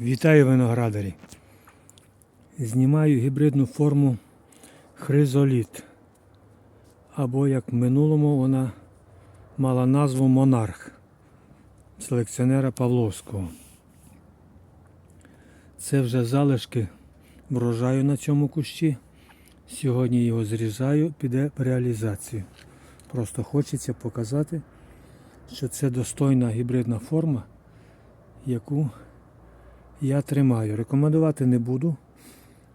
Вітаю виноградарі. Знімаю гібридну форму хризоліт. Або як в минулому вона мала назву Монарх селекціонера Павловського. Це вже залишки врожаю на цьому кущі. Сьогодні його зрізаю, піде в реалізацію. Просто хочеться показати, що це достойна гібридна форма, яку я тримаю. Рекомендувати не буду,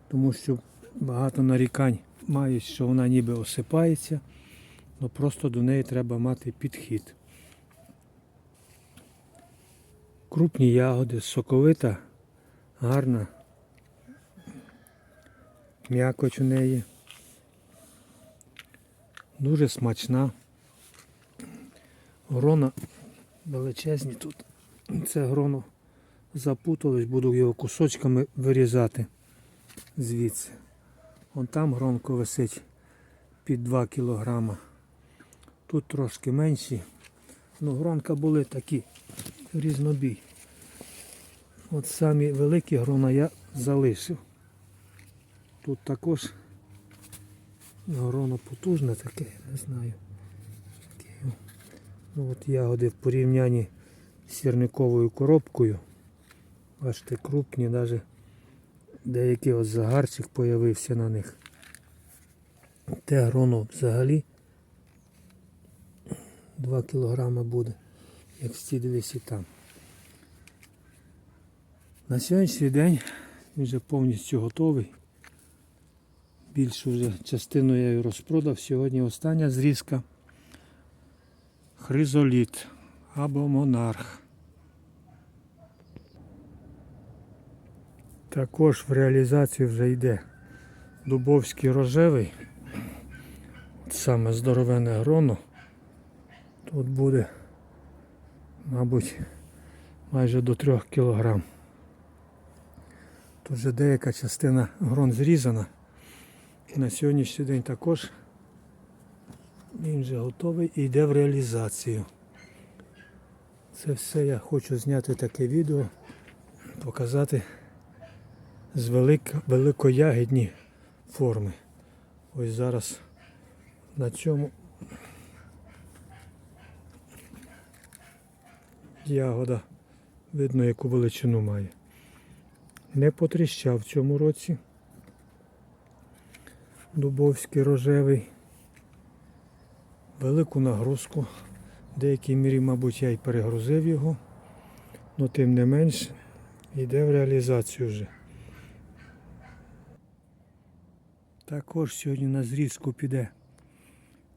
тому що багато нарікань мають, що вона ніби осипається, але просто до неї треба мати підхід. Крупні ягоди, соковита, гарна, м'якоть у неї. Дуже смачна. Грона величезні тут. Це гроно запуталось, буду його кусочками вирізати звідси. Вон там гронко висить під 2 кілограма. Тут трошки менші. Ну, гронка були такі різнобій. От самі великі грона я залишив. Тут також гроно потужне таке, не знаю. Ну, от ягоди в порівнянні з сірниковою коробкою. Бачите, крупні, навіть деякий от загарчик появився на них. Те гроно взагалі 2 кілограма буде, як всі дивись там. На сьогоднішній день він вже повністю готовий. Більшу вже частину я і розпродав. Сьогодні остання зрізка. Хризоліт або монарх. Також в реалізацію вже йде Дубовський рожевий. Саме здоровене гроно. Тут буде, мабуть, майже до 3 кг. Тут вже деяка частина грон зрізана. І на сьогоднішній день також він вже готовий і йде в реалізацію. Це все я хочу зняти таке відео, показати з велик, великоягідні форми. Ось зараз на цьому ягода видно, яку величину має. Не потріщав в цьому році. Дубовський рожевий. Велику нагрузку. В деякій мірі, мабуть, я й перегрузив його, але тим не менш йде в реалізацію вже. Також сьогодні на зрізку піде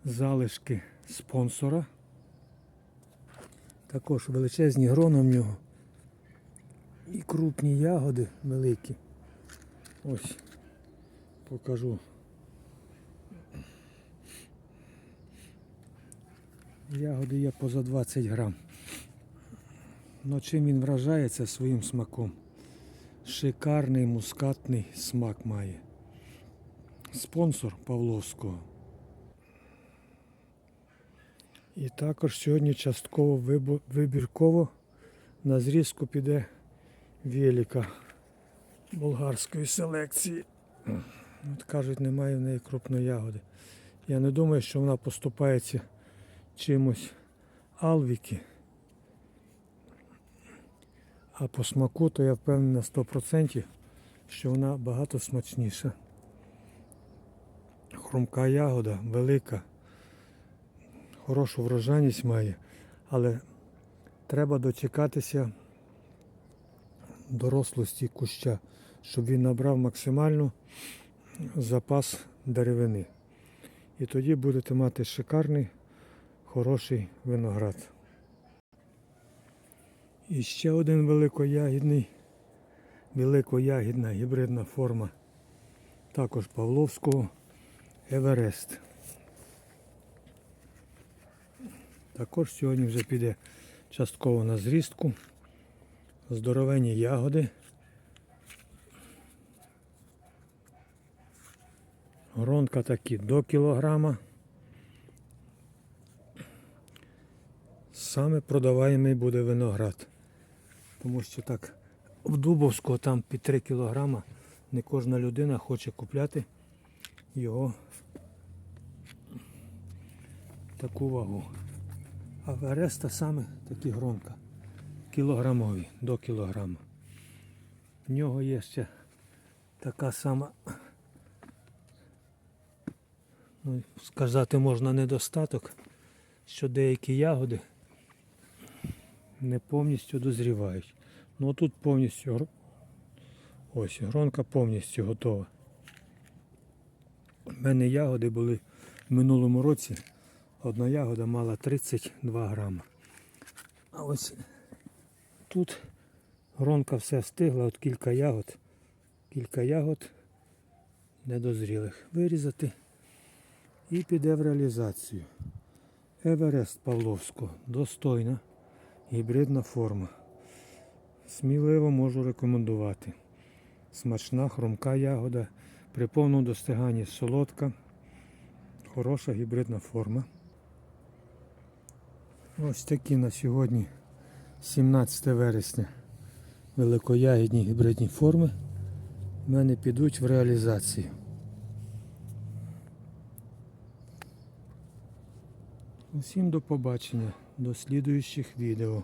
залишки спонсора. Також величезні грона в нього. І крупні ягоди великі. Ось покажу. Ягоди є поза 20 грам. Но чим він вражається своїм смаком? Шикарний мускатний смак має. Спонсор Павловського. І також сьогодні частково вибірково на зрізку піде велика болгарської селекції. От кажуть, немає в неї крупної ягоди. Я не думаю, що вона поступається чимось алвіки. А по смаку, то я впевнений на 100%, що вона багато смачніша. Хрумка ягода велика, хорошу врожайність має, але треба дочекатися дорослості куща, щоб він набрав максимальну запас деревини. І тоді будете мати шикарний, хороший виноград. І ще один великоягідний, великоягідна гібридна форма, також Павловського Еверест. Також сьогодні вже піде частково на зрістку. Здоровенні ягоди. Гронка такі до кілограма. Саме продаваємий буде виноград. Тому що так в Дубовську там під 3 кілограма. Не кожна людина хоче купляти його таку вагу. А в Ареста саме такі громка. Кілограмові до кілограма. В нього є ще така сама, ну, сказати можна недостаток, що деякі ягоди не повністю дозрівають. Ну тут повністю ось гронка повністю готова. У мене ягоди були в минулому році. Одна ягода мала 32 грама. А ось тут гронка все встигла, от кілька ягод, кілька ягод недозрілих вирізати і піде в реалізацію. Еверест Павловського. Достойна гібридна форма. Сміливо можу рекомендувати. Смачна, хрумка ягода, при повному достиганні солодка, хороша гібридна форма. Ось такі на сьогодні 17 вересня великоягідні гібридні форми в мене підуть в реалізацію. Усім до побачення, до слідуючих відео.